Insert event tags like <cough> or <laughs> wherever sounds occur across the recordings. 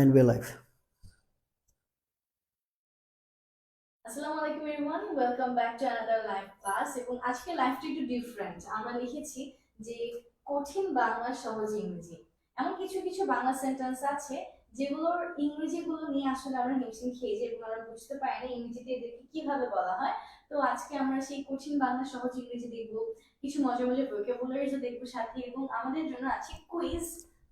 and we're live. আসসালামু everyone welcome back to another live class এবং আজকে লাইভটা একটু ডিফারেন্ট আমরা লিখেছি যে কঠিন বাংলা সহজ ইংরেজি। এমন কিছু কিছু বাংলা সেন্টেন্স আছে যেগুলোর ইংরেজিগুলো নিয়ে আসলে আমরা হিমশিম খেয়েছি এবং আমরা বুঝতে পারি না ইংরেজিতে এদেরকে কীভাবে বলা হয়। তো আজকে আমরা সেই কঠিন বাংলা সহজ ইংরেজি দেখব, কিছু মজার মজার ভোকাবুলারিজও দেখব সাথে। এবং আমাদের জন্য আছে কুইজ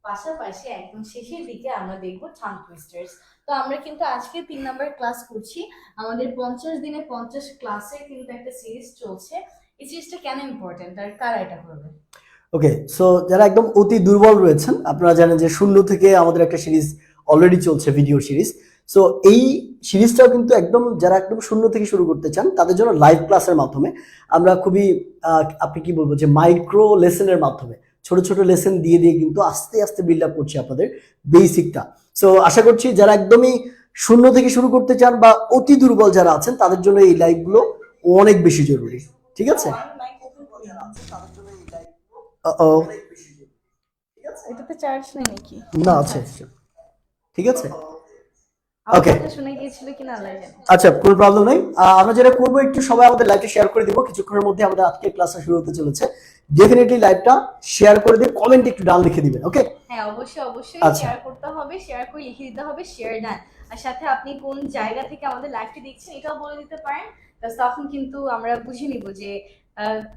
পাশাপাশি একদম শেষের দিকে আমরা দেখব টাং টুইস্টার্স তো আমরা কিন্তু আজকে তিন নাম্বার ক্লাস করছি। আমাদের পঞ্চাশ দিনে পঞ্চাশ ক্লাসের কিন্তু একটা সিরিজ চলছে। এই সিরিজটা কেন ইম্পর্টেন্ট আর কারা এটা করবে? ওকে সো যারা একদম অতি দুর্বল রয়েছেন, আপনারা জানেন যে শূন্য থেকে আমাদের একটা সিরিজ অলরেডি চলছে ভিডিও সিরিজ সো এই সিরিজটাও কিন্তু একদম যারা একদম শূন্য থেকে শুরু করতে চান, তাদের জন্য লাইভ ক্লাসের মাধ্যমে আমরা খুবই আপনি কি বলব যে মাইক্রো লেসনের মাধ্যমে ছোট ছোট লেসন দিয়ে দিয়ে কিন্তু আস্তে আস্তে বিল্ড আপ করছি আপনাদের বেসিকটা সো আশা করছি যারা একদমই শূন্য থেকে শুরু করতে চান বা অতি দুর্বল যারা আছেন তাদের জন্য এই লাইভগুলো অনেক বেশি জরুরি। ঠিক আছে? এটাতে চার্জ নেই নাকি? না আছে। ঠিক আছে? জানে। আচ্ছা কোনো প্রবলেম নেই। আমরা যেটা করব একটু সবাই আমাদের লাইভটা শেয়ার করে দিব। কিছুক্ষণের মধ্যে আমাদের আজকে ক্লাসটা শুরু হতে চলেছে। ডেফিনেটলি লাইভটা শেয়ার করে দিয়ে কমেন্ট একটু ডান লিখে দিবেন ওকে হ্যাঁ অবশ্যই অবশ্যই। আচ্ছা। শেয়ার করতে হবে শেয়ার করে লিখে দিতে হবে শেয়ার ডান আর সাথে আপনি কোন জায়গা থেকে আমাদের লাইভটি দেখছেন এটাও বলে দিতে পারেন। তখন কিন্তু আমরা বুঝে নিব যে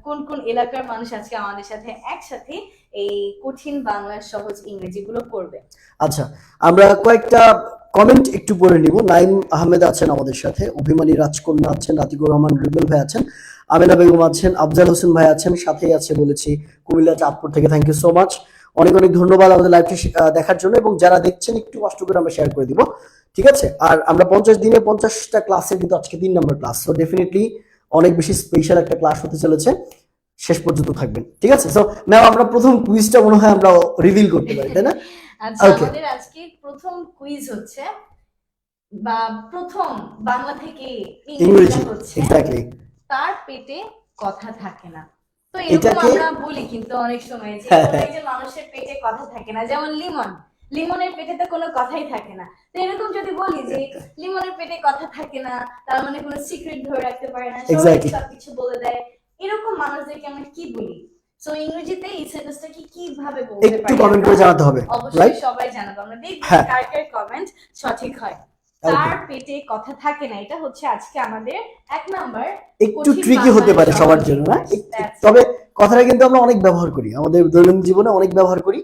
কোন কোন এলাকার মানুষ আজকে আমাদের সাথে একসাথে এই কঠিন বাংলা সহজ ইংরেজিগুলো করবে। আচ্ছা আমরা কয়েকটা কমেন্ট একটু পড়ে নিব। নাইম আহমেদ আছেন আমাদের সাথে, অভিমানী রাজকন্যা আছেন, রাতিকুর রহমান, রুবেল ভাই আছেন, আমেনা বেগম আছেন, আফজাল হোসেন ভাই আছেন, সাথেই আছে বলেছি কুমিল্লা চাঁদপুর থেকে। থ্যাংক ইউ সো মাচ অনেক অনেক ধন্যবাদ আমাদের লাইভটি দেখার জন্য এবং যারা দেখছেন একটু কষ্ট করে আমরা শেয়ার করে দিব, ঠিক আছে? আর আমরা পঞ্চাশ দিনে পঞ্চাশটা ক্লাসে কিন্তু আজকে তিন নম্বর ক্লাস সো ডেফিনেটলি অনেক বেশি স্পেশাল একটা ক্লাস হতে চলেছে। শেষ পর্যন্ত থাকবেন, ঠিক আছে? সো ম্যাম আমরা প্রথম কুইজটা মনে হয় আমরা রিভিল করতে পারি, তাই না? আচ্ছা Okay. আমাদের আজকে প্রথম কুইজ হচ্ছে বা প্রথম বাংলা থেকে ইংরেজি ইংরেজি হচ্ছে এক্স্যাক্টলি তার পেটে কথা থাকে না তো এরকম এটাকে- আমরা বলি কিন্তু অনেক সময় যে কোনো। <laughs> যে মানুষের পেটে কথা থাকে না যেমন লিমন লিমনের পেটে তো কোনো কথাই থাকে না তো এরকম যদি বলি যে লিমনের পেটে কথা থাকে না তার মানে কোনো সিক্রেট ধরে রাখতে পারে না সবাই Exactly. সবকিছু বলে দেয় এরকম মানুষদেরকে আমরা কি বলি সো ইংরেজিতে এই সেন্টেন্সটা কি কীভাবে বলতে একটু কমেন্ট করে জানাতে হবে অবশ্যই সবাই জানাব। আমরা দেখব হ্যাঁ। কার কার কমেন্ট সঠিক হয়। তার পেটে কথা থাকে না এটা হচ্ছে আজকে আমাদের এক নাম্বার একটু ট্রিকি হতে পারে সবার জন্য না it. তবে কথাটা কিন্তু আমরা অনেক ব্যবহার করি আমাদের দৈনন্দিন জীবনে অনেক ব্যবহার করি।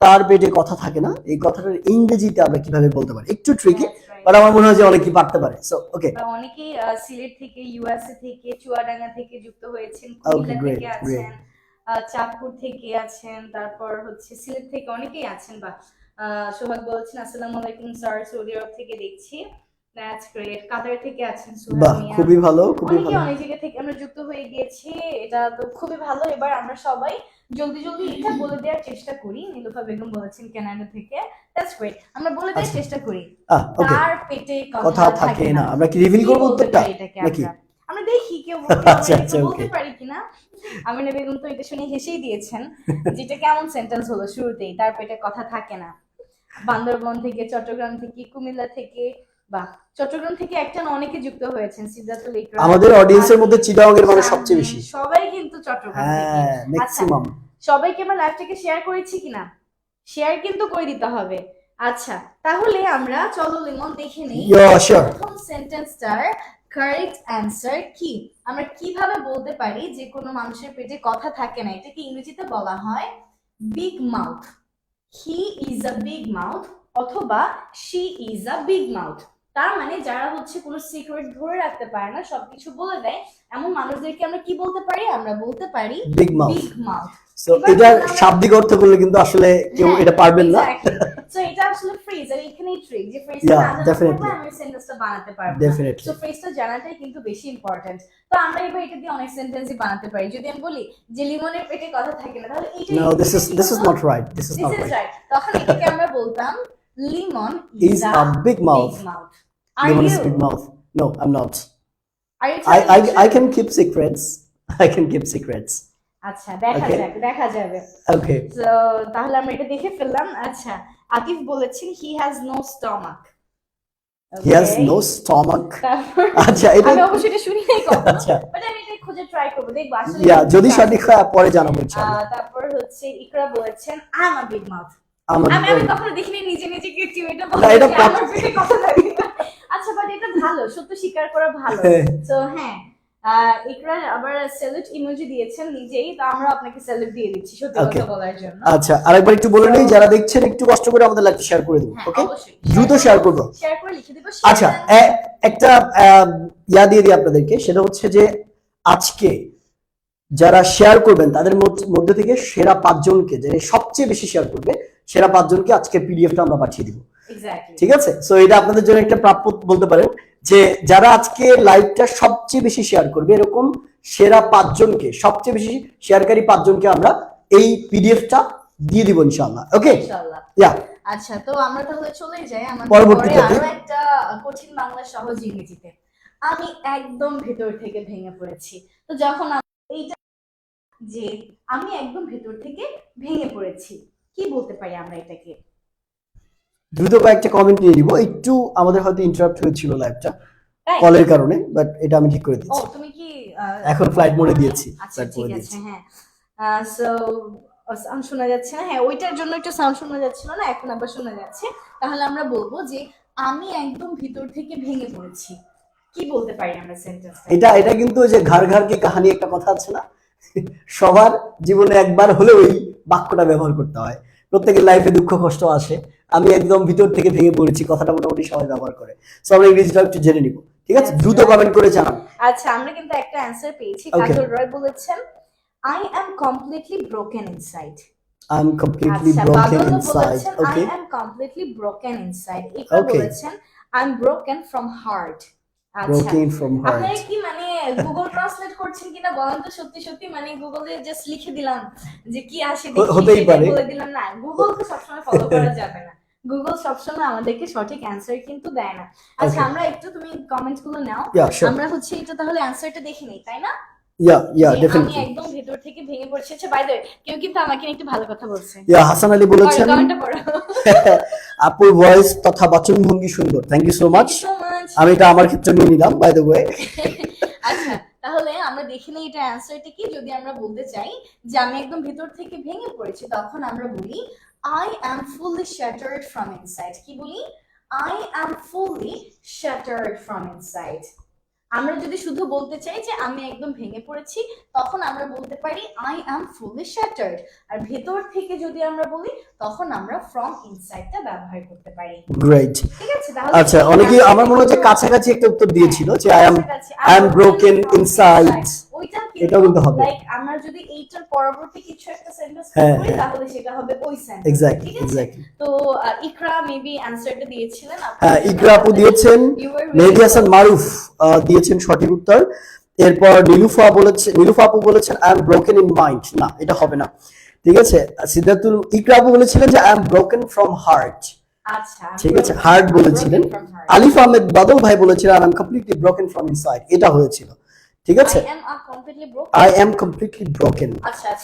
তার পেটে কথা থাকে না এই কথাটার ইংরেজিতে আমরা কীভাবে বলতে পারি? একটু ট্রিকি বাট আমার মনে হয় যে অনেকেই পারতে পারে। সো ওকে অনেকেই সিলেট থেকে ইউএসএ থেকে চুয়াডাঙ্গা থেকে যুক্ত হয়েছেন কুমিল্লা থেকে আছেন। চাঁদপুর থেকে আছেন তারপর হচ্ছে সিলেট থেকে অনেকেই আছেন বা সোহাগ বলছেন আসসালামু আলাইকুম স্যার সৌদি আরব থেকে দেখছি। দ্যাটস গ্রেট কাতার থেকে আছেন বাহ খুবই ভালো খুবই ভালো। অনেক জায়গা থেকে আমরা যুক্ত হয়ে গিয়েছি। এটা তো খুবই ভালো। এবার আমরা সবাই জলদি জলদি এটা বলে দেওয়ার চেষ্টা করি। নীলুফা বেগম বলেছেন কানাডা থেকে। দ্যাটস গ্রেট আমরা বলে দেওয়ার আচ্ছা। চেষ্টা করি। তার পেটে কথা থাকে না। আমরা কি রিভিল করব উত্তরটা? নাকি? আমরা? দেখি কেউ <laughs> বলতে আচ্ছা, আচ্ছা, বলতে পারি কিনা। আমিনা বেগম তো এটা শুনে হেসেই দিয়েছেন যেটা কেমন সেন্টেন্স হলো শুরুতেই তার পেটে কথা থাকে না। বান্দরবন থেকে চট্টগ্রাম থেকে কুমিল্লা থেকে বা চট্টগ্রাম থেকে একটা না অনেকে যুক্ত হয়েছেন সিদ্ধার্থুল ইকরাম আমাদের অডিয়েন্সের মধ্যে চিটাগং এর মানুষ সবচেয়ে বেশি। সবাই কিন্তু চট্টগ্রাম থেকে। হ্যাঁ ম্যাক্সিমাম সবাইকে আমরা লাইভটাকে শেয়ার করেছি কিনা? শেয়ার কিন্তু করে দিতে হবে। আচ্ছা তাহলে আমরা চলো লিমন দেখে নেই. প্রথম সেন্টেন্সটার কারেক্ট অ্যান্সার কি? আমরা কীভাবে বলতে পারি যে কোনো মানুষের পেটে কথা থাকে না? এটাকে ইংরেজিতে বলা হয় big mouth he is a big mouth অথবা she is a big mouth তার মানে যারা হচ্ছে কোনো সিক্রেট ধরে রাখতে পারে না সবকিছু বলে দেয় এমন মানুষদেরকে আমরা কি বলতে পারি? আমরা বলতে পারি big mouth big mouth so আমরা- শাব্দিক অর্থ করলে কিন্তু আসলে কেউ হ্যাঁ, এটা পারবেন না। সো এটা আসলে ফ্রেজ আর এখানেই ট্রিক যে ফ্রেজটা না জানা definitely. সেন্টেন্সটা বানাতে পারব ডেফিনেটলি সো ফ্রেজটা জানাটাই কিন্তু বেশি ইম্পর্টেন্ট তো আমরা এবার এটা দিয়ে অনেক সেন্টেন্সই বানাতে পারি। যদি আমি বলি যে লিমনের পেটে কথা থাকে না তাহলে এইটাই no this is this is not right this is not right তখন এটাকে আমরা বলতাম Limon is is a big mouth. Big mouth R Lemon you is big mouth. No, I'm not. Are you I, I, I can keep secrets. <laughs> I can keep secrets. আচ্ছা দেখা. যাবে দেখা যাবে। Okay. তো তাহলে আমরা এটা দেখে ফেললাম। আচ্ছা বলেছেন he has no stomach he has no stomach আচ্ছা এটা আমি অবশ্যই এটা শুনি নাই কখনো। আচ্ছা। বাট আমি এটা খুঁজে ট্রাই করব দেখব। আসলে ইয়া যদি সঠিক হয় পরে জানাব ইনশাআল্লাহ। তারপর হচ্ছে ইকরা বলেছেন I am a big mouth আমার আমি আমি কখনো দেখিনি নিজে নিজে এটা এটা আমার পেটে কথা লাগে আচ্ছা বাট এটা ভালো সত্য স্বীকার করা ভালো। হ্যাঁ। তো হ্যাঁ আবার স্যালুট ইমোজি দিয়েছেন নিজেই তো আমরা আপনাকে স্যালুট দিয়ে দিচ্ছি সত্যি কথা বলার জন্য। আচ্ছা আরেকবার একটু বলে নেই যারা দেখছেন একটু কষ্ট করে আমাদের লাইভটা শেয়ার করে হ্যাঁ ওকে দ্রুত শেয়ার করব। শেয়ার করে লিখে দিব আচ্ছা একটা ইয়া দিয়ে দিই আপনাদেরকে সেটা হচ্ছে যে আজকে যারা শেয়ার করবেন তাদের মধ্য- মধ্যে থেকে সেরা পাঁচজনকে যে সবচেয়ে বেশি শেয়ার করবে সেরা পাঁচজনকে আজকে পিডিএফটা আমরা পাঠিয়ে দিব। ঠিক আছে? সো এটা আপনাদের জন্য একটা প্রাপ্য বলতে পারেন যে যারা আজকে লাইভটা সবচেয়ে বেশি শেয়ার করবে এরকম সেরা পাঁচজনকে সবচেয়ে বেশি শেয়ারকারী পাঁচজনকে আমরা এই পিডিএফটা দিয়ে দিব ইনশাআল্লাহ। ওকে ইনশাআল্লাহ। ইয়া আচ্ছা তো আমরা তাহলে চলে যাই আমাদের আরও একটা কঠিন বাংলা সহজ ইংরেজিতে। আমি একদম ভেতর থেকে ভেঙে পড়েছি। তো যখন এইটা যে আমি একদম ভেতর থেকে ভেঙে পড়েছি। কি বলতে পারি আমরা এটাকে? দ্রুত কয়েকটা কমেন্ট নিয়ে নিব। একটু আমাদের হয়তো ইন্টারাপ্ট হয়েছিল লাইভটা কলের কারণে বাট এটা আমি ঠিক করে ও দিচ্ছি। তুমি কি এখন ফ্লাইট মোডে দিয়েছি। আচ্ছা ফ্লাইট মোডে দিয়েছি। হ্যাঁ। সো সাউন্ড শোনা যাচ্ছে না? হ্যাঁ ওইটার জন্য একটু সাউন্ড শোনা যাচ্ছিল না এখন আবার শোনা যাচ্ছে। তাহলে আমরা বলব যে আমি একদম ভিতর থেকে ভেঙে পড়েছি। কি বলতে পারি আমরা সেন্টেন্সটা এটা এটা কিন্তু ওই যে ঘর ঘর কি কাহানি একটা কথা আছে না? সবার জীবনে একবার হলেও এই বাক্যটা ব্যবহার করতে হয়। প্রত্যেকের লাইফে দুঃখ কষ্ট আসে। আমি একদম ভিতর থেকে ভেঙে পড়েছি কথাটা মোটামুটি সবাই ব্যবহার করে। সো আমরা ইংরেজিটা একটু জেনে নিব ঠিক আছে? দ্রুত. কমেন্ট করে জানান। আচ্ছা আমরা কিন্তু একটা অ্যানসার পেয়েছি। কাজল রয় বলেছেন I am completely broken inside I am completely broken inside বলেছেন I okay am completely broken inside Okay. বলেছেন I am broken from heart আচ্ছা। আপনারা কি মানে গুগল ট্রান্সলেট করছেন কিনা বলেন তো সত্যি সত্যি। মানে গুগলে জাস্ট লিখে দিলাম যে কি আসে হতেই পারে। বলে দিলাম। না গুগল তো সবসময় ফলো করা যাবে না। গুগল সবসময় আমাদেরকে সঠিক অ্যান্সার কিন্তু দেয় না। আচ্ছা আমরা একটু তুমি কমেন্টসগুলো নাও। আমরা হচ্ছে এটা তাহলে অ্যান্সারটা দেখে নেই তাই না? ইয়া ইয়া আমি একদম ভেতর থেকে ভেঙে পড়ছি। আচ্ছা বাই দ্য কেউ কিন্তু আমাকে একটু ভালো কথা বলছে। ইয়া হাসান আলী বলেছেন <laughs> আপুর ভয়েস তথা বাচন ভঙ্গি সুন্দর থ্যাংক ইউ সো মাচ আমি এটা আমার ক্ষেত্রে নিয়ে নিলাম বাই দ্য ওয়ে তাহলে আমরা দেখি না এটা অ্যান্সারটা কি? যদি আমরা বলতে চাই যে আমি একদম ভিতর থেকে ভেঙে পড়েছি, তখন আমরা বলি I am fully shattered from inside কি বলি? I am fully shattered from inside আমরা যদি শুধু বলতে চাই যে আমি একদম ভেঙে পড়েছি তখন আমরা বলতে পারি আই অ্যাম ফুলি শ্যাটার্ড আর ভেতর থেকে যদি আমরা বলি তখন আমরা ফ্রম ইনসাইডটা ব্যবহার করতে পারি। গ্রেট ঠিক আছে? তাহলে আচ্ছা অনেকে অনেকেই আমার মনে হচ্ছে কাছাকাছি একটা উত্তর দিয়েছিল যে I am I am broken. ওইটা এটাও কিন্তু হবে। লাইক আমরা যদি এইটার পরবর্তী কিছু একটা সেন্টেন্স হ্যাঁ, করি হ্যাঁ। তাহলে সেটা হবে ওই সেন্টেন্স এক্স্যাক্টলি এক্স্যাক্টলি তো ইকরা মেবি অ্যানসারটা দিয়েছিলেন। হ্যাঁ ইকরা আপু দিয়েছেন। মেহেদি হাসান মারুফ দিয়েছেন সঠিক উত্তর। এরপর নীলুফা বলেছে নীলুফা আপু বলেছেন I am broken in mind না এটা হবে না। ঠিক আছে? সিদ্ধার্থুল ইকরা আপু বলেছিলেন যে I am broken from heart আচ্ছা ঠিক আছে? হার্ট বলেছিলেন। আলিফ আহমেদ বাদল ভাই বলেছিলেন I am completely broken from inside এটা হয়েছিল। ঠিক আছে? I am completely broken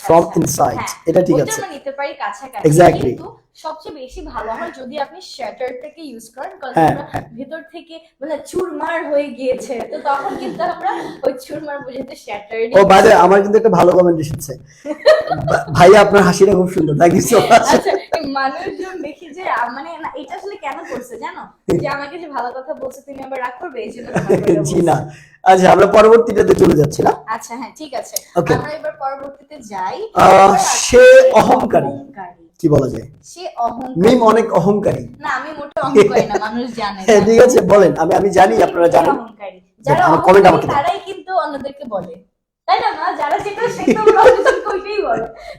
from. Inside এটা ঠিক আছে। আমরা নিতে পারি কাছাকাছি. কিন্তু সবচেয়ে বেশি ভালো হয় যদি আপনি শ্যাটারটাকে ইউজ করেন কারণ হ্যাঁ, হ্যাঁ। ভেতর থেকে মানে চুরমার হয়ে গিয়েছে। তো তখন কিন্তু আমরা ওই চুরমার বুঝাতে শ্যাটার ও বাইরে আমার কিন্তু একটা ভালো কমেন্ট এসেছে। <laughs> ভাইয়া আপনার হাসিটা খুব সুন্দর। থ্যাংক ইউ সো মাচ মানুষজন দেখি যে মানে না এটা আসলে কেন করছে জানো? যে আমাকে যে ভালো কথা বলছে তুমি আবার রাগ করবে? এই জন্য <laughs> জি না। আচ্ছা আমরা পরবর্তীটাতে চলে যাচ্ছি না? আচ্ছা হ্যাঁ ঠিক আছে। আমরা এবার পরবর্তীতে যাই। সে অহংকারী। কি বলা যায়? সে অহংকারী। মিম অনেক অহংকারী। না আমি মোটে অহংকারী না মানুষ জানে। হ্যাঁ ঠিক আছে বলেন। আমি আমি জানি আপনারা জানেন। অহংকারী। যারা আমাকে তারাই কিন্তু অন্যদেরকে বলে। তাই না না যারা যেটা সেটা ওরা অন্যদেরকে ওইটাই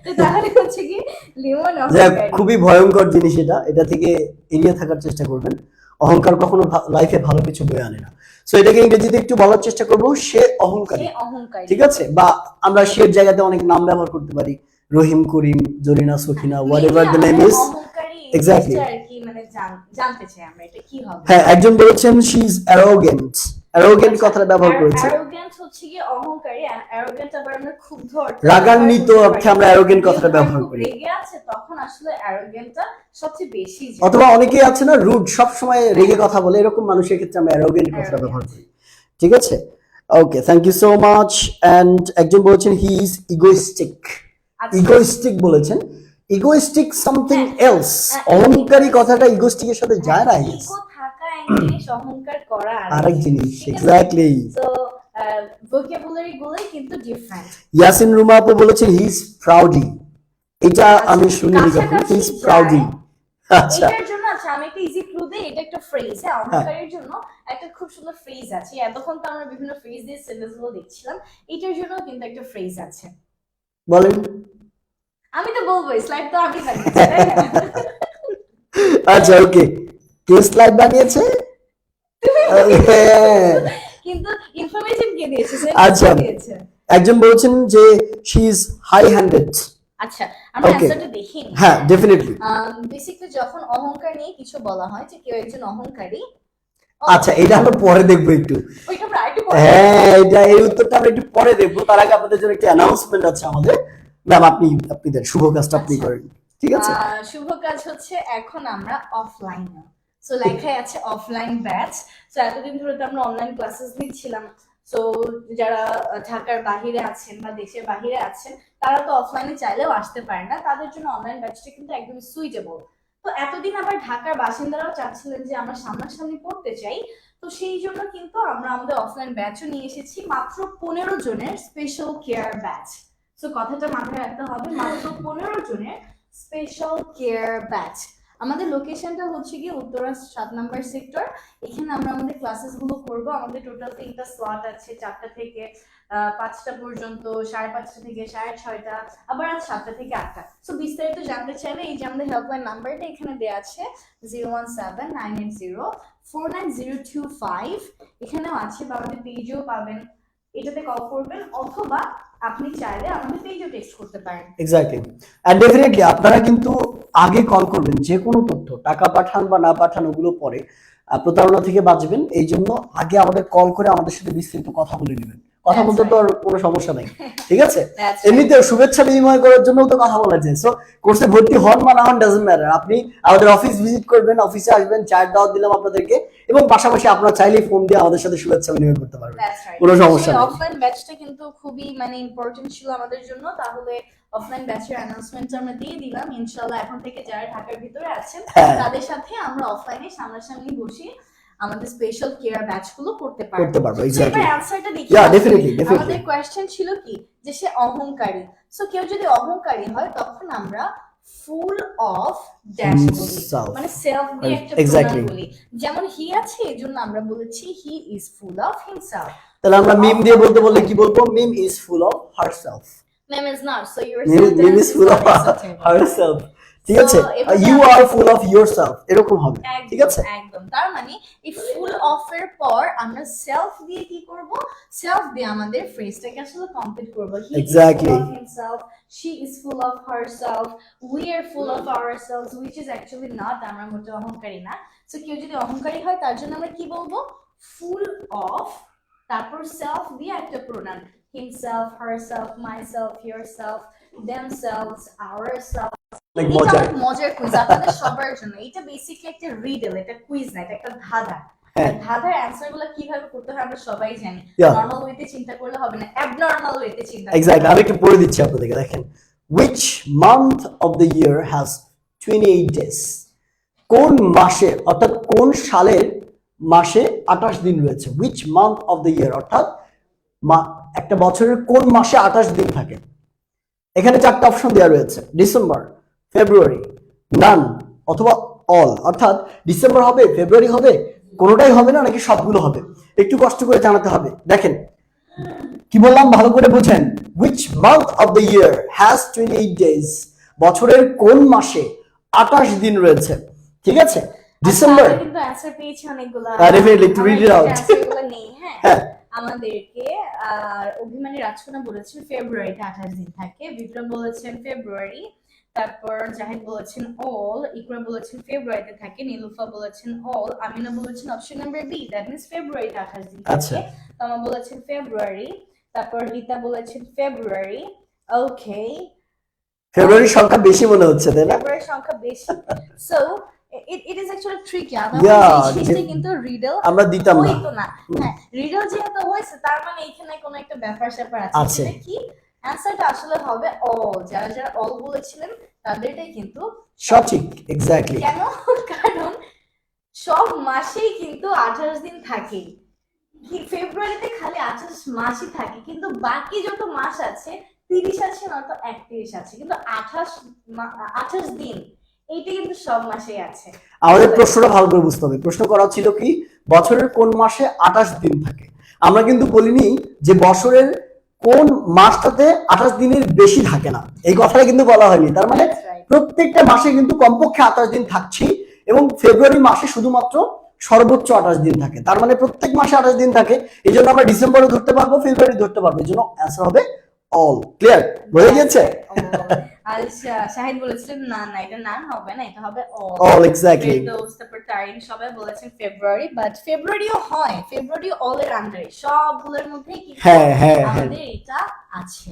তো তাহলে হচ্ছে কি লিমন খুবই ভয়ঙ্কর জিনিস এটা। এটা থেকে এড়িয়ে থাকার চেষ্টা করবেন। অহংকার কখনো লাইফে ভালো কিছু বয়ে আনে না। সো এটাকে ইংরেজিতে একটু বলার চেষ্টা করব সে অহংকারী। ঠিক আছে? বা আমরা সে জায়গাতে অনেক নাম ব্যবহার করতে পারি। Rahim Karim Jarina Sakhina whatever the name is মানে হবে? হ্যাঁ একজন বলেছেন শি ইজ অ্যারোগেন্ট অ্যারোগেন্ট কথাটা ব্যবহার করেছে। অ্যারোগ্যান্ট হচ্ছে কি অহংকারী অ্যারোগ্যান্ট আবার আমরা ক্ষুব্ধ অর্থে রাগান্বিত অর্থে আমরা অ্যারোগেন্ট কথাটা ব্যবহার করি। রেগে আছে তখন আসলে অ্যারোগ্যান্টটা সবচেয়ে বেশি অথবা অনেকেই আছে না রুড সব সময় রেগে কথা বলে এরকম মানুষের ক্ষেত্রে আমরা অ্যারোগেন্ট কথাটা ব্যবহার করি। ঠিক আছে? Okay thank you so much and একজন বলেছেন হি ইজ ইগোইস্টিক ইগোইস্টিক বলেছেন। ইগোইস্টিক সামথিং এলস অহংকারী কথাটা ইগোইস্টিকের সাথে যায় না অহংকার করা আরেক জিনিস এক্স্যাক্টলি তো ভোকাবুলারি গুলোই কিন্তু ডিফারেন্ট ইয়াসিন রুমা আপু বলেছেন হি ইজ এটা আমি কখনো কাছাকাছি হি ইজ আচ্ছা। এটার জন্য আচ্ছা আমি একটা ইজি ক্লু দেই এটা একটা ফ্রেজ হ্যাঁ অহংকারের জন্য একটা খুব সুন্দর ফ্রেজ আছে। এতক্ষণ তো আমরা বিভিন্ন ফ্রেজ দিয়ে সেন্টেন্সগুলো দেখছিলাম এটার জন্য কিন্তু একটা ফ্রেজ আছে। বলেন। আমি তো বলব স্লাইড তো আমি বানিয়েছি <laughs> আচ্ছা ওকে কে স্লাইড বানিয়েছে। কিন্তু ইনফরমেশন কে দিয়েছে? আচ্ছা। একজন বলছেন যে শি ইজ হাই হ্যান্ডেড আচ্ছা আমরা অ্যান্সারটা দেখি। হ্যাঁ ডেফিনেটলি বেসিক্যালি যখন অহংকার নিয়ে কিছু বলা হয় যে কেউ একজন অহংকারী আচ্ছা এটা আমরা পরে দেখব একটু। হ্যাঁ এটা এই উত্তরটা আমরা একটু পরে দেখব। তার আগে আপনাদের জন্য একটা অ্যানাউন্সমেন্ট আছে আমাদের। ম্যাম আপনি আপনি দেন। শুভ কাজটা আপনি আচ্ছা। করেন। ঠিক আছে? শুভ কাজ হচ্ছে এখন আমরা অফলাইনে সো লেখাই আছে অফলাইন ব্যাচ সো এতদিন ধরে তো আমরা অনলাইন ক্লাসেস নিচ্ছিলাম। সো যারা ঢাকার বাহিরে আছেন বা দেশের বাহিরে আছেন, তারা তো অফলাইনে চাইলেও আসতে পারে না। তাদের জন্য অনলাইন ব্যাচটা কিন্তু একদম সুইটেবল তো, এতদিন আবার ঢাকার বাসিন্দারাও চাচ্ছিলেন যে আমরা সামনাসামনি পড়তে চাই। তো, সেই জন্য কিন্তু আমরা আমাদের অফলাইন ব্যাচও নিয়ে এসেছি, মাত্র পনেরো জনের স্পেশাল কেয়ার ব্যাচ সো কথাটা মাথায় রাখতে হবে, মাত্র পনেরো জনের স্পেশাল কেয়ার ব্যাচ আমাদের লোকেশনটা হচ্ছে কি উত্তরা সাত নাম্বার সেক্টর এখানে আমরা আমাদের ক্লাসেসগুলো করব। আমাদের টোটাল তিনটা স্লট আছে, চারটা থেকে পাঁচটা পর্যন্ত, সাড়ে পাঁচটা থেকে সাড়ে ছয়টা, আবার আজ সাতটা থেকে আটটা। সো বিস্তারিত জানতে চাইলে এই যে আমাদের হেল্পলাইন নাম্বারটা এখানে দেওয়া আছে zero one seven nine eight zero four nine zero two five এখানেও আছে বা আমাদের পেজেও পাবেন। এটাতে কল করবেন, অথবা আপনি চাইলে আমাদের পেজেও টেক্সট করতে পারেন। এক্স্যাক্টলি এন্ড ডেফিনেটলি আপনারা কিন্তু আগে কল করবেন যে কোনো তথ্য, টাকা পাঠান বা না পাঠান, ওগুলো পরে প্রতারণা থেকে বাঁচবেন। এই জন্য আগে আমাদের কল করে আমাদের সাথে বিস্তারিত কথা বলে নেবেন। কথা বলতে তো আর কোনো সমস্যা নেই। ঠিক আছে? <laughs> এমনিতে শুভেচ্ছা বিনিময় করার জন্য তো কথা বলা যায়। সো কোর্সে ভর্তি হন বা না হন ডাজন্ট ম্যাটার আপনি আমাদের অফিস ভিজিট করবেন অফিসে আসবেন চায়ের দাওয়াত দিলাম আপনাদেরকে এবং পাশাপাশি আপনারা চাইলেই ফোন দিয়ে আমাদের সাথে শুভেচ্ছা বিনিময় করতে পারবেন। কোনো সমস্যা নেই। অফলাইন ব্যাচটা কিন্তু খুবই মানে ইম্পর্টেন্ট ছিল আমাদের জন্য। তাহলে অফলাইন ব্যাচের অ্যানাউন্সমেন্ট আমরা দিয়ে দিলাম। ইনশাআল্লাহ এখন থেকে যারা ঢাকার ভিতরে আছেন হ্যাঁ। তাদের সাথে আমরা অফলাইনে সামনাসামনি বসে আমাদের স্পেশাল কেয়ার ব্যাচগুলো করতে পারব। করতে পারব. অ্যানসারটা দেখি। Yeah, definitely, definitely. আমাদের কোয়েশ্চেন ছিল কি? যে সে অহংকারী। সো কেউ যদি অহংকারী হয় তখন আমরা ফুল অফ ড্যাশ বলি। মানে সেলফ দিয়ে একটা যেমন হি আছে এই জন্য আমরা বলেছি he is full of himself তাহলে আমরা মিম দিয়ে বলতে বললে কি বলব? Mim is full of herself Mem is not, so your Mim is full of herself ঠিক আছে? You are full of yourself এরকম হবে। ঠিক আছে? একদম, তার মানে এই ফুল অফ এর পর আমরা সেলফ দিয়ে কি করব? সেলফ দিয়ে আমাদের ফ্রেজটাকে আসলে কমপ্লিট করব। He. Is himself she is full of herself we are full of ourselves which is actually not আমরা মোটেও অহংকারী না। সো কেউ যদি অহংকারী হয় তার জন্য আমরা কি বলব? ফুল অফ তারপর সেলফ দিয়ে একটা pronoun himself herself myself yourself themselves ourselves like মজার। মজার কুইজ আপনাদের সবার জন্য। এটা বেসিক্যালি একটা রিডল এটা কুইজ না এটা একটা ধাঁধা। হ্যাঁ। ধাঁধার অ্যান্সারগুলো কীভাবে করতে হয় আমরা সবাই জানি. নর্মাল ওয়েতে চিন্তা করলে হবে না অ্যাবনর্মাল ওয়েতে চিন্তা আমি একটু পড়ে দিচ্ছি আপনাদেরকে দেখেন। Month of the year has twenty eight days কোন মাসে অর্থাৎ কোন সালের মাসে আঠাশ দিন রয়েছে? Which month of the year অর্থাৎ একটা বছরের কোন মাসে আঠাশ দিন থাকে? এখানে চারটা অপশন দেওয়া রয়েছে। ডিসেম্বর ফেব্রুয়ারি নান অথবা অল অর্থাৎ ডিসেম্বর হবে ফেব্রুয়ারি হবে কোনোটাই হবে না নাকি সবগুলো হবে? একটু কষ্ট করে জানাতে হবে। দেখেন কি বললাম? ভালো করে বোঝেন। Which month of the year has twenty eight days বছরের কোন মাসে আঠাশ দিন রয়েছে? ঠিক আছে? ডিসেম্বর কিন্তু অ্যান্সার পেয়েছি অনেকগুলো। হ্যাঁ. নেই হ্যাঁ। হ্যাঁ। আমাদেরকে আর অভিমানী রাজকন্যা বলেছেন ফেব্রুয়ারিতে আঠাশ দিন থাকে। বিক্রম বলেছেন ফেব্রুয়ারি তারপর জাহিদ বলেছেন অল ইকরা বলেছেন ফেব্রুয়ারিতে থাকে নীলুফা বলেছেন অল আমিনা বলেছেন option number B that means ফেব্রুয়ারিতে আঠাশ দিন আচ্ছা। থাকে বলেছেন ফেব্রুয়ারি তারপর রীতা বলেছেন ফেব্রুয়ারি ওকে ফেব্রুয়ারির সংখ্যা বেশি মনে হচ্ছে তাই না? ফেব্রুয়ারির সংখ্যা বেশি। So it it is actually tricky কিন্তু রিডল আমরা দিতাম না। হ্যাঁ রিডল যেহেতু হয়েছে তার মানে এখানে কোনো একটা ব্যাপার স্যাপার আছে। আছে। কি? অ্যান্সারটা আসলে হবে অল যারা যারা অল বলেছিলেন তাদেরটাই কিন্তু সঠিক এক্স্যাক্টলি কেন? <laughs> কারণ সব মাসেই কিন্তু আঠাশ দিন থাকে। কি ফেব্রুয়ারিতে খালি আঠাশ মাসই থাকে কিন্তু বাকি যত মাস আছে তিরিশ আছে নয়তো একত্রিশ আছে। কিন্তু আঠাশ আঠাশ দিন এইটা কিন্তু সব মাসেই আছে। আমাদের প্রশ্নটা ভালো করে বুঝতে হবে। প্রশ্ন করা ছিল কি বছরের কোন মাসে আঠাশ দিন থাকে? আমরা কিন্তু বলিনি যে বছরের কোন মাসটাতে আঠাশ দিনের বেশি থাকে না? এই কথাটা কিন্তু বলা হয়নি। তার মানে প্রত্যেকটা মাসে কিন্তু কমপক্ষে আঠাশ দিন থাকছি এবং ফেব্রুয়ারি মাসে শুধুমাত্র সর্বোচ্চ আঠাশ দিন থাকে। তার মানে প্রত্যেক মাসে আঠাশ দিন থাকে। এই জন্য আমরা ডিসেম্বরে ধরতে পারব ফেব্রুয়ারি ধরতে পারব। এই জন্য অ্যান্সার হবে অল ক্লিয়ার বোঝা গেছে? <laughs> ও, শাহিদ বলেছিলেন না না এটা হবে না এটা হবে অল অল এক্স্যাক্টলি ফেরদৌস, তারপর তারিন সবাই বলেছেন ফেব্রুয়ারি বাট ফেব্রুয়ারিও হয়। ফেব্রুয়ারি অল এর আন্ডারে সবগুলোর মধ্যে কি হ্যাঁ হ্যাঁ হ্যাঁ। আমাদের এটা আছে।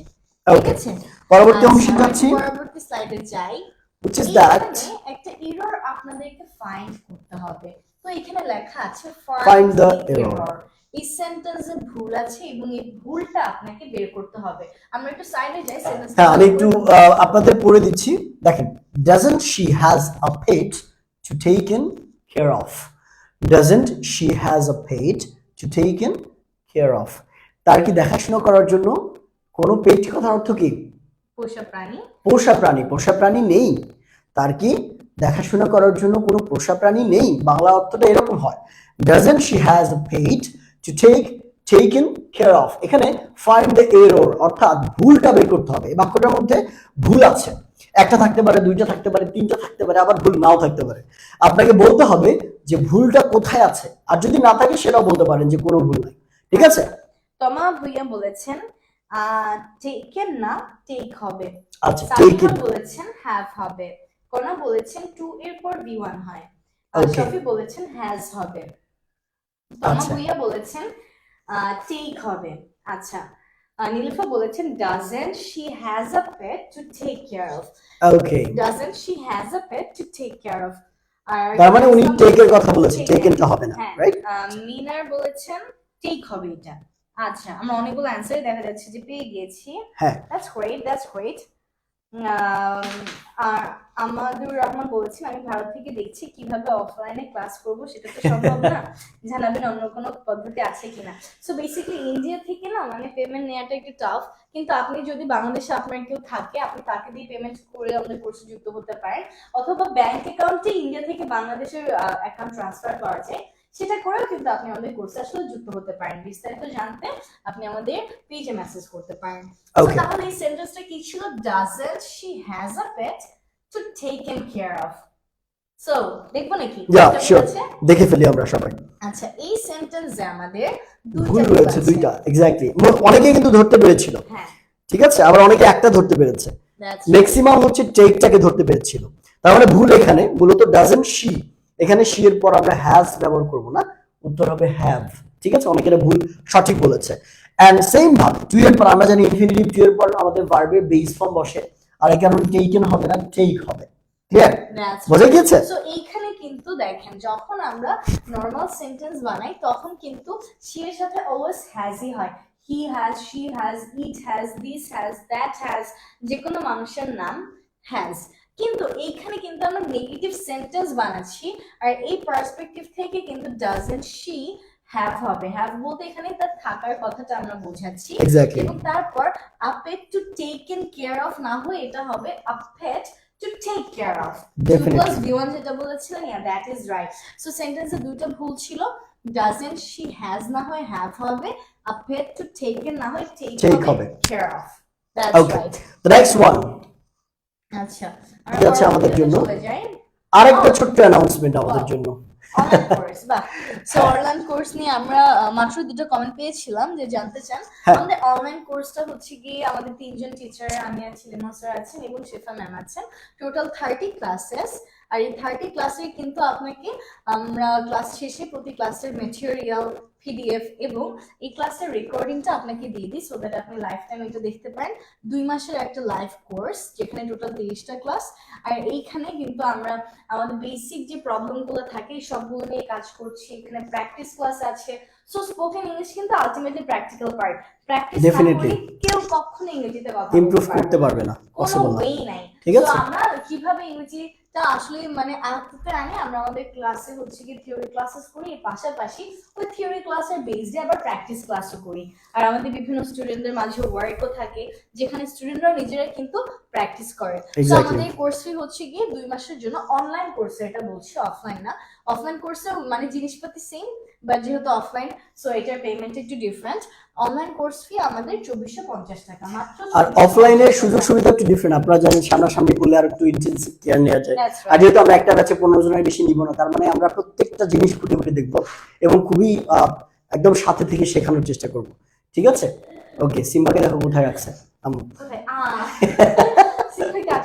ঠিক আছে? পরবর্তী অংশে যাচ্ছি। পরবর্তী স্লাইডে যাই। Which is that? একটা এরর আপনাদেরকে ফাইন্ড করতে হবে। তো এখানে লেখা আছে. এই সেন্টেন্সে ভুল আছে এবং এই ভুলটা আপনাকে বের করতে হবে। আমরা একটু সাইডে যাই হ্যাঁ আমি একটু আপনাদের পড়ে দিচ্ছি। দেখেন doesn't she has a pet to take in care of doesn't she has a pet to take in care of তার কি দেখাশোনা করার জন্য কোনো পেট কথার অর্থ কি? পোষা প্রাণী। পোষা প্রাণী পোষা প্রাণী নেই। তার কি দেখাশোনা করার জন্য কোনো পোষা প্রাণী নেই? বাংলা অর্থটা এরকম হয়। Doesn't she has to take take in care of এখানে ফাইন্ড দ্য এরর অর্থাৎ ভুলটা বের করতে হবে। এই বাক্যটার মধ্যে ভুল আছে। একটা থাকতে পারে দুইটা থাকতে পারে তিনটা থাকতে পারে আবার ভুল নাও থাকতে পারে। আপনাকে বলতে হবে যে ভুলটা কোথায় আছে। আর যদি না থাকে সেটাও বলতে পারেন যে কোনো ভুল নাই। ঠিক আছে? তমা ভুইয়া বলেছেন টেকেন না টেক হবে। আচ্ছা টেক সাবিহা ইন বলেছেন হ্যাভ হবে। কোনা বলেছেন টু এর পর বি ওয়ান হয়. শফি বলেছেন হ্যাজ হবে। আচ্ছা। ভুইয়া বলেছেন টেক হবে আচ্ছা নীলিফা বলেছেন doesn't she has a pet to take care of okay doesn't she has a pet to take care of আর তার মানে উনি টেকের বলেছেন কথা বলেছেন take টেকেনটা হবে না হ্যাঁ রাইট আহ, মিনার বলেছেন টেক হবে এটা। আচ্ছা আমরা অনেকগুলো অ্যান্সার দেখা যাচ্ছে যে পেয়ে গিয়েছি। হ্যাঁ। Great, that's great. Um, আর আমাদুর রহমান বলেছেন আমি ভারত থেকে দেখছি কীভাবে অফলাইনে ক্লাস করব সেটা তো সম্ভব না। <laughs> জানাবেন অন্য কোনো পদ্ধতি আছে কিনা? সো বেসিক্যালি ইন্ডিয়া থেকে না মানে পেমেন্ট নেওয়াটা একটু টাফ কিন্তু আপনি যদি বাংলাদেশে আপনার কেউ থাকে আপনি তাকে দিয়ে পেমেন্ট করে আমাদের কোর্সে যুক্ত হতে পারেন। অথবা ব্যাংক অ্যাকাউন্টে ইন্ডিয়া থেকে বাংলাদেশের অ্যাকাউন্ট ট্রান্সফার করা যায় সেটা করেও কিন্তু আপনি আমাদের কোর্সে আসলে যুক্ত হতে পারেন। বিস্তারিত জানতে আপনি আমাদের পেজে মেসেজ করতে পারেন। তাহলে এই সেন্টেন্সটা কি ছিল? Doesn't she has a pet so দেখব নাকি? Sure. বলেছে? দেখে ফেলি আমরা সবাই। আচ্ছা এই সেন্টেন্সে আমাদের ভুল রয়েছে দুইটা এক্স্যাক্টলি অনেকে কিন্তু ধরতে পেরেছিল। হ্যাঁ। ঠিক আছে? আবার অনেকে একটা ধরতে পেরেছে। ম্যাক্সিমাম হচ্ছে টেকটাকে ধরতে পেরেছিল। তার মানে ভুল এখানে মূলত ডাজেন্ট শি এখানে শি এর পর আমরা হ্যাজ ব্যবহার করব না উত্তর হবে হ্যাভ ঠিক আছে? অনেকে ভুল সঠিক বলেছে। এন্ড সেম ভাবে টু এর পর আমরা জানি ইনফিনিটিভ টু এর পর আমাদের ভার্বের বেস ফর্ম বসে। আর কারণে টেকেন হবে না হবে। ক্লিয়ার বোঝা গিয়েছে? সো এইখানে কিন্তু দেখেন যখন আমরা নর্মাল সেন্টেন্স বানাই তখন কিন্তু she এর সাথে অলওয়েজ হ্যাজই হয়। He has she has it has this has that has যে কোনো মানুষের নাম হ্যাজ কিন্তু এইখানে কিন্তু আমরা নেগেটিভ সেন্টেন্স বানাচ্ছি আর এই পার্সপেক্টিভ থেকে কিন্তু ডাজেন্ট শি হ্যাভ হবে। হ্যাভ বলতে এখানে তার থাকার কথাটা আমরা বোঝাচ্ছি। এবং তারপর pet to taken care of না হয়ে এটা হবে pet to take care of Definitely. Plus v1 যেটা বলেছিলেন yeah that is right. So এ দুটো ভুল ছিল। doesn't she has না হয় have হবে a pet to taken না হয় take, Take হবে। care of that's Okay. right. আচ্ছা। আছে আমাদের জন্য? আরেকটা ছোট্ট অ্যানাউন্সমেন্ট আমাদের জন্য। সো অনলাইন কোর্স নিয়ে আমরা মাত্র দুটো কমেন্ট পেয়েছিলাম যে জানতে চান। হ্যাঁ। আমাদের অনলাইন কোর্সটা হচ্ছে গিয়ে আমাদের তিনজন টিচার আমি আছি লিমন স্যার আছেন এবং শেফা ম্যাম আছেন। টোটাল থার্টি ক্লাসেস আর এই থার্টি ক্লাসে কিন্তু আপনাকে আমরা ক্লাস শেষে প্রতি ক্লাসের মেটেরিয়াল পিডিএফ এবং এই ক্লাসের রেকর্ডিংটা আপনাকে দিয়ে দিই সো দ্যাট আপনি লাইফ টাইম এটা দেখতে পারেন। দুই মাসের একটা লাইভ কোর্স যেখানে টোটাল তিরিশটা ক্লাস আর এইখানে কিন্তু আমরা আমাদের বেসিক যে প্রবলেমগুলো থাকে এই সবগুলো নিয়ে কাজ করছি। এখানে প্র্যাকটিস ক্লাস আছে। সো স্পোকেন ইংলিশ কিন্তু আলটিমেটলি প্র্যাকটিক্যাল পার্ট প্র্যাকটিস. কেউ কখনো ইংরেজিতে কথা ইমপ্রুভ করতে। পারবে না। পসিবল না। ঠিক তো আছে? আমরা কীভাবে ইংরেজিটা আসলে মানে আয়ত্তে আনে আমরা আমাদের ক্লাসে হচ্ছে কি থিওরি ক্লাসেস করি এর পাশাপাশি ওই থিওরি ক্লাসের বেসডে আবার প্র্যাকটিস ক্লাসও করি। আর আমাদের বিভিন্ন স্টুডেন্টদের মাঝে ওয়ার্কও থাকে যেখানে স্টুডেন্টরা নিজেরা কিন্তু প্র্যাকটিস করে। তো আমাদের কোর্স ফি হচ্ছে গিয়ে দুই মাসের জন্য অনলাইন কোর্স এটা বলছি অফলাইন না। অফলাইন কোর্সে মানে জিনিসপাতি সেম বাট যেহেতু অফলাইন সো এটার পেমেন্ট একটু ডিফারেন্ট অনলাইন কোর্স ফি আমাদের চব্বিশশো পঞ্চাশ টাকা মাত্র আর 2450 অফলাইনের সুযোগ সুবিধা একটু ডিফারেন্ট আপনারা জানেন সামনাসামনি করলে আর একটু ইন্টেন্সিভ কেয়ার নেওয়া যায়। আর যেহেতু আমরা একটা ব্যাচে পনেরো জনের বেশি নিব না তার মানে আমরা প্রত্যেকটা জিনিস ফুটে ফুটে দেখব এবং খুবই একদম সাথে থেকে শেখানোর চেষ্টা করব। ঠিক আছে? ওকে সিম্বাকে দেখো কোথায় রাখছে আম্মু। <laughs> কোথায়? আহ, সিম্বাকে আটকে রাখছে।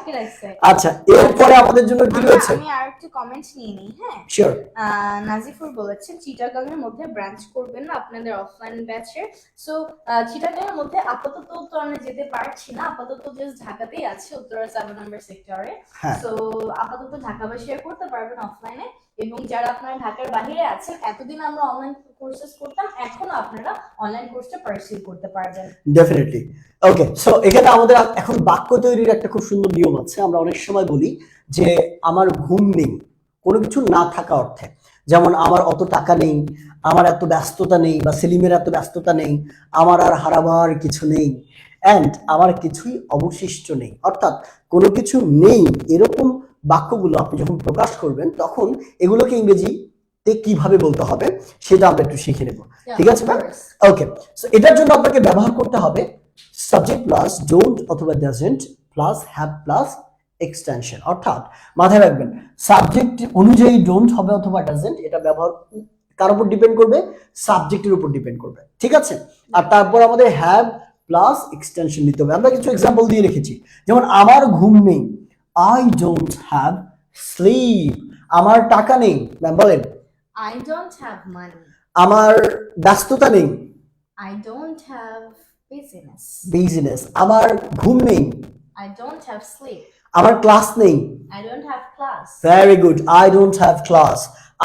আচ্ছা এরপরে আমাদের জন্য কি রয়েছে? আমি আর একটু কমেন্ট নিয়ে নিই হ্যাঁ? শিওর নাজিফুর বলেছেন চিটাগং এর মধ্যে ব্রাঞ্চ করবেন না আপনাদের অফলাইন ব্যাচে সো চিটাগং এর মধ্যে আপাতত তো আমরা যেতে পারছি না আপাতত জাস্ট ঢাকাতেই আছে উত্তরা 7 নম্বর সেক্টরে সো আপাতত ঢাকাবাসীরা করতে পারবেন অফলাইনে এবং যারা আপনারা ঢাকার বাইরে আছেন, এতদিন আমরা অনলাইন কোর্সেস করতাম, এখনও আপনারা অনলাইন কোর্সটা পারসিউ করতে পারবেন। ডেফিনেটলি ওকে সো এখানে আমাদের এখন বাক্য তৈরির একটা খুব সুন্দর নিয়ম আছে। আমরা অনেক সময় বলি যে, আমার ঘুম নেই। কোনো কিছু না থাকা অর্থে। যেমন, আমার অত টাকা নেই, আমার এত ব্যস্ততা নেই বা সেলিমের এত ব্যস্ততা নেই, আমার আর হারাবার কিছু নেই। অ্যান্ড আমার কিছুই অবশিষ্ট নেই। অর্থাৎ কোনো কিছু নেই, এরকম বাক্যগুলো আপনি যখন প্রকাশ করবেন তখন এগুলোকে ইংরেজিতে কীভাবে বলতে হবে সেটা আমরা একটু শিখে নেব। ঠিক আছে ম্যাম ওকে সো এটার জন্য আপনাকে ব্যবহার করতে হবে সাবজেক্ট প্লাস ডোন্ট অথবা doesn't plus have plus extension অর্থাৎ মাথায় রাখবেন সাবজেক্ট অনুযায়ী ডোন্ট হবে অথবা ডাজেন্ট এটা ব্যবহার কার উপর ডিপেন্ড করবে? সাবজেক্টের উপর ডিপেন্ড করবে। ঠিক আছে? আর তারপর আমাদের হ্যাভ প্লাস এক্সটেনশন নিতে হবে। আমরা কিছু এক্সাম্পল দিয়ে রেখেছি। যেমন আমার ঘুম নেই। আই ডোন্ট হ্যাভ স্লিপ আমার টাকা নেই ম্যাম বলেন। আই ডোন্ট হ্যাভ মানি আমার ব্যস্ততা নেই। I don't have business. Business আমার ঘুম নেই। I don't have sleep. আমার ক্লাস নেই। I don't have class. Very good I don't have class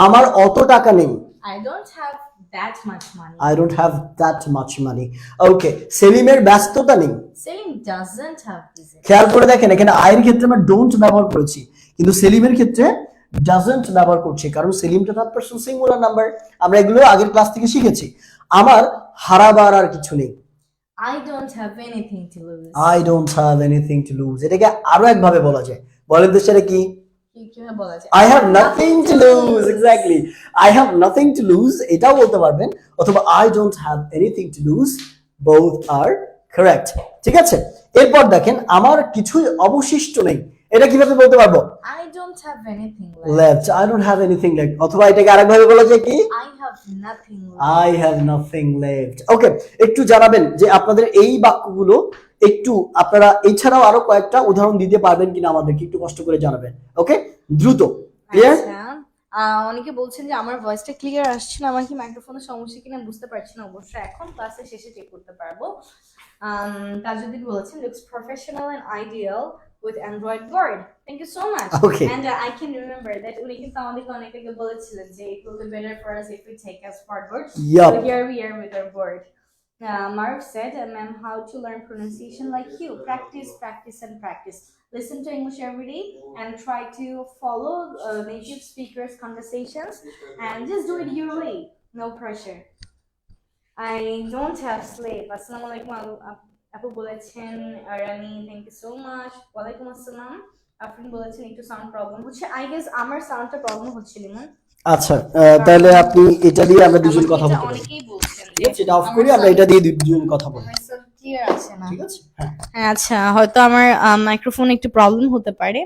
আমার অত টাকা নেই। I don't have that much money. I don't have that much money okay সেলিমের ব্যস্ততা নেই। Doesn't have business. খেয়াল করে দেখেন এখানে আয়ের ক্ষেত্রে আমরা ডোন্ট ব্যবহার করেছি কিন্তু সেলিমের ক্ষেত্রে ডাজন্ট ব্যবহার করছি কারণ সেলিমটা থার্ড পারসন সিঙ্গুলার নাম্বার আমরা এগুলো আগের ক্লাস থেকে শিখেছি। আমার হারাবার আর কিছু নেই। I don't have anything to lose. I don't have anything to lose এটাকে আরও একভাবে বলা যায়। বলেন তো সেটা কি? I have nothing to lose exactly I have nothing to lose এটাও বলতে পারবেন। অথবা I don't have anything to lose both are correct. ঠিক আছে? এরপর দেখেন আমার কিছুই অবশিষ্ট নেই। এটা কীভাবে বলতে পারব? Don't have anything left. left. I don't have anything left. অথবা এটাকে আরেকভাবে বলা যায় কি? Have nothing left. I have nothing left. ওকে একটু জানাবেন যে আপনাদের এই বাক্যগুলো একটু আপনারা এছাড়াও আরও কয়েকটা উদাহরণ দিতে পারবেন কিনা আমাদেরকে একটু কষ্ট করে জানাবেন। ওকে দ্রুত। ক্লিয়ার অনেকে বলছেন যে আমার ভয়েসটা ক্লিয়ার আসছে না আমার কি মাইক্রোফোনের সমস্যা কিনা বুঝতে পারছি না অবশ্যই এখন ক্লাসের শেষে চেক করতে পারব তাজুদ্দিন বলেছেন looks professional and ideal with android board thank you so much Okay. And I can remember that উনি কিন্তু আমাদেরকে অনেক আগে বলেছিলেন যে it will for us if we take a smart board Yup. So here we are with our board. Uh, Marv said, uh, ma'am, how to learn pronunciation like you. Practice, practice, and practice. Listen to English every day and try to follow uh, native speakers' conversations and just do it your way. No pressure. I don't have sleep. Assalamu alaikum. আপু বলেছেন Rani thank you so much ওয়ালাইকুম আসসালাম আফরিন বলেছেন একটু sound problem হচ্ছে I guess আমার সাউন্ডটা problem হচ্ছে লিমন আচ্ছা তাহলে আপনি এটা দিয়ে আমরা দুজন কথা বলতে পারি অনেকেই বলছেন ঠিক আছে এটা অফ করি আমরা এটা দিয়ে দুজন কথা বলি ক্লিয়ার আছে না ঠিক আছে হ্যাঁ হ্যাঁ, আচ্ছা হয়তো আমার মাইক্রোফোন একটু প্রবলেম হতে পারে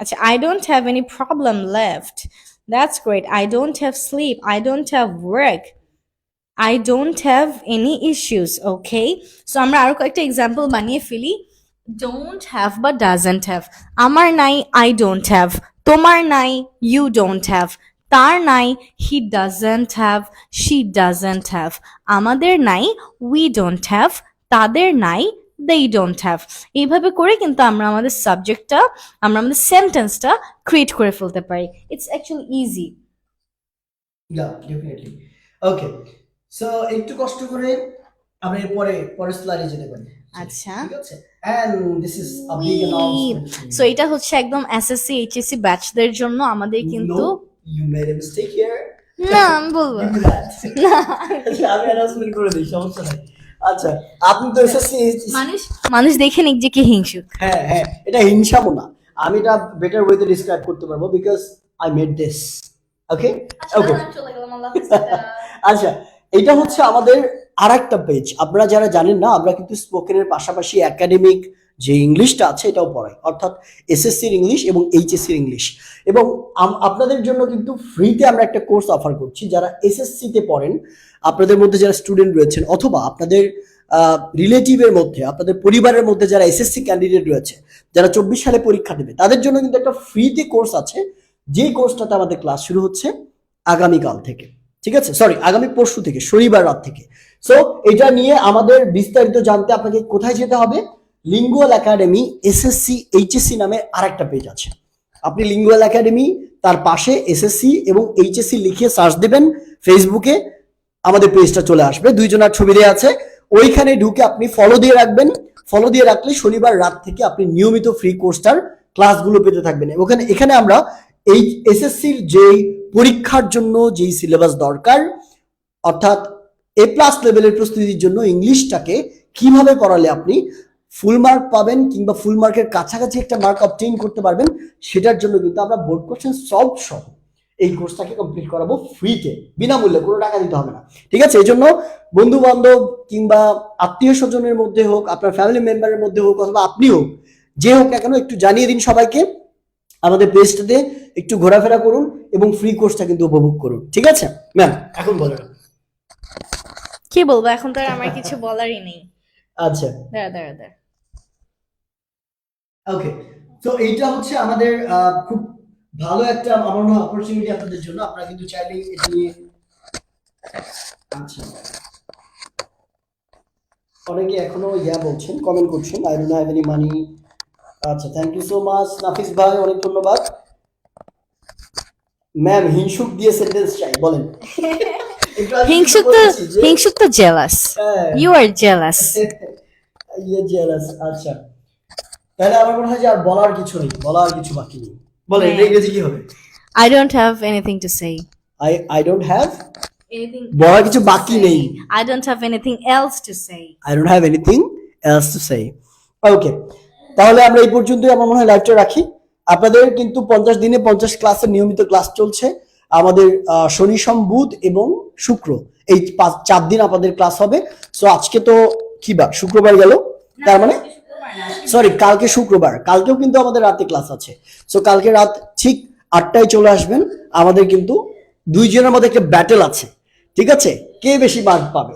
আচ্ছা I don't have any problem left. That's great. I don't have sleep. I don't have work. I don't have any issues. Okay. So আমরা আরও কয়েকটা এক্সাম্পল বানিয়ে ফেলি don't have বা doesn't have আমার নাই I don't have তোমার নাই you don't have তার নাই he doesn't have she doesn't have আমাদের নাই উই ডোন্ট হ্যাভ তাদের নাই they ডোন্ট have. এইভাবে করে কিন্তু আমরা আমাদের সাবজেক্টটা আমরা আমাদের সেন্টেন্সটা ক্রিয়েট করে ফেলতে পারি। It's actually easy okay so একটু কষ্ট করে আমরা পরের স্লাইডে যেতে পারি। আচ্ছা। ঠিক আছে? সো এটা হচ্ছে একদম এসএসসি এইচএসসি ব্যাচদের জন্য আমাদের কিন্তু you made a mistake here না আমি বলব that. <laughs> আমি <laughs> অ্যানাউন্সমেন্ট করে দিই সমস্যা নাই। আচ্ছা আপনি তো এসএসসি মানুষ মানুষ দেখে নিক যে কি হিংসুক। হ্যাঁ হ্যাঁ এটা হিংসামো না। আমি এটা বেটার ওয়েতে ডিসক্রাইব করতে পারব because I made this okay okay আচ্ছা এটা হচ্ছে আমাদের আর একটা পেজ আপনারা যারা জানেন না আমরা কিন্তু স্পোকেনের পাশাপাশি একাডেমিক যে ইংলিশটা আছে এটাও পড়াই অর্থাৎ এসএসসির ইংলিশ এবং এইচএসসির ইংলিশ। এবং আপনাদের জন্য কিন্তু ফ্রিতে আমরা একটা কোর্স অফার করছি। যারা এসএসসিতে পড়েন, আপনাদের মধ্যে যারা স্টুডেন্ট রয়েছেন অথবা আপনাদের রিলেটিভের মধ্যে, আপনাদের পরিবারের মধ্যে যারা এসএসসি ক্যান্ডিডেট রয়েছে, যারা চব্বিশ সালে পরীক্ষা দেবে, তাদের জন্য কিন্তু একটা ফ্রিতে কোর্স আছে। যেই কোর্সটাতে আমাদের ক্লাস শুরু হচ্ছে আগামীকাল থেকে। ঠিক আছে? সরি আগামী পরশু থেকে, শনিবার রাত থেকে। সো এটা নিয়ে আমাদের বিস্তারিত জানতে আপনাকে কোথায় যেতে হবে? লিঙ্গুয়াল একাডেমি এসএসসি এইচএসসি নামে আরেকটা পেজ আছে। আপনি লিঙ্গুয়াল একাডেমি তার পাশে এসএসসি এবং এইচএসসি লিখে সার্চ দেবেন ফেসবুকে আমাদের পেজটা চলে আসবে, দুইজনের ছবি দেওয়া আছে। ওইখানে ঢুকে আপনি ফলো দিয়ে রাখবেন। ফলো দিয়ে রাখলে শনিবার রাত থেকে আপনি নিয়মিত ফ্রি কোর্সটার ক্লাসগুলো পেতে থাকবেন। এবং এখানে আমরা এই এসএসসির যেই পরীক্ষার জন্য যেই সিলেবাস দরকার, অর্থাৎ এ প্লাস লেভেলের প্রস্তুতির জন্য ইংলিশটাকে কীভাবে পড়ালে আপনি ফুল মার্ক পাবেন কিংবা ফুল মার্কের কাছাকাছি একটা মার্ক অবটেইন করতে পারবেন সেটার জন্য কিন্তু আমরা বোর্ড কোশ্চেন সলভ সহ এই কোর্সটাকে কমপ্লিট করাবো ফ্রিতে বিনামূল্যে কোনো টাকা দিতে হবে না। ঠিক আছে? এই জন্য বন্ধু বান্ধব কিংবা আত্মীয় স্বজনের মধ্যে হোক আপনার ফ্যামিলি মেম্বারের মধ্যে হোক অথবা আপনি হোক যে হোক না কেন একটু জানিয়ে দিন সবাইকে আমাদের পেজটাতে একটু ঘোরাফেরা করুন এবং ফ্রি কোর্সটা কিন্তু উপভোগ করুন। ঠিক আছে? ম্যাম এখন বলেন। কি বলব? এখন তো আর আমার কিছু বলারই নেই। আচ্ছা। দাঁড়া দাঁড়া দাঁড়া। ওকে তো এইটা হচ্ছে আমাদের খুব ভালো একটা আমার মনে অপরচুনিটি আপনাদের জন্য। আপনারা কিন্তু চাইলে এটি নিয়ে আচ্ছা। অনেকে এখনও ইয়া বলছেন কমেন্ট করছেন I don't have any money আচ্ছা thank you so much Nafis ভাই অনেক ধন্যবাদ। ম্যাম হিংসুক দিয়ে সেন্টেন্স চাই বলেন। <laughs> হিংসুক তো হিংসুক তো জেলাস। ইউ আর জেলাস ইয়ে জেলাস আচ্ছা। তাহলে আমার মনে হয় যে আর বলার কিছু নেই বলার কিছু বাকি নেই। বলেন হ্যাঁ। ইংরেজি কি হবে I don't have anything to say. I I don't have বলার কিছু বাকি নেই। I don't have anything else to say. I don't have anything else to say okay তাহলে আমরা এই পর্যন্তই আমার মনে হয় লাইভটা রাখি। আপনাদের কিন্তু পঞ্চাশ দিনে পঞ্চাশ ক্লাসের নিয়মিত ক্লাস চলছে। আমাদের আহ, শনি সোম বুধ এবং শুক্র এই পাঁচ চার দিন আপনাদের ক্লাস হবে। সো আজকে তো কি বার শুক্রবার গেল। তার মানে? সরি কালকে শুক্রবার। কালকেও কিন্তু আমাদের রাতে ক্লাস আছে। সো কালকে রাত ঠিক আটটায় চলে আসবেন। আমাদের কিন্তু দুইজনের মধ্যে একটা ব্যাটেল আছে। ঠিক আছে? কে বেশি মার্ক পাবে?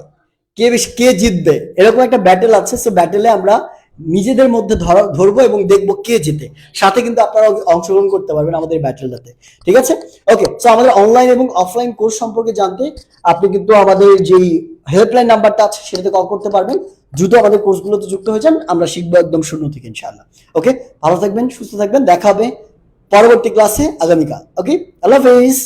কে বেশি, কে জিতবে? এরকম একটা ব্যাটেল আছে। সো ব্যাটেলে আমরা নিজেদের মধ্যে ধরা- ধরবো এবং দেখব কে জিতে। সাথে কিন্তু আপনারা অংশগ্রহণ করতে পারবেন আমাদের ব্যাটেলটাতে ঠিক আছে? ওকে সো আমাদের অনলাইন এবং অফলাইন কোর্স সম্পর্কে জানতে আপনি কিন্তু আমাদের যেই হেল্পলাইন নাম্বারটা আছে, সেটাতে কল করতে পারবেন। দ্রুত আমাদের কোর্সগুলোতে যুক্ত হয়ে যান, আমরা শিখব একদম শূন্য থেকে ইনশাআল্লাহ। ওকে ভালো থাকবেন, সুস্থ থাকবেন দেখাবে পরবর্তী ক্লাসে আগামীকাল। ওকে আল্লাহ হাফেজ!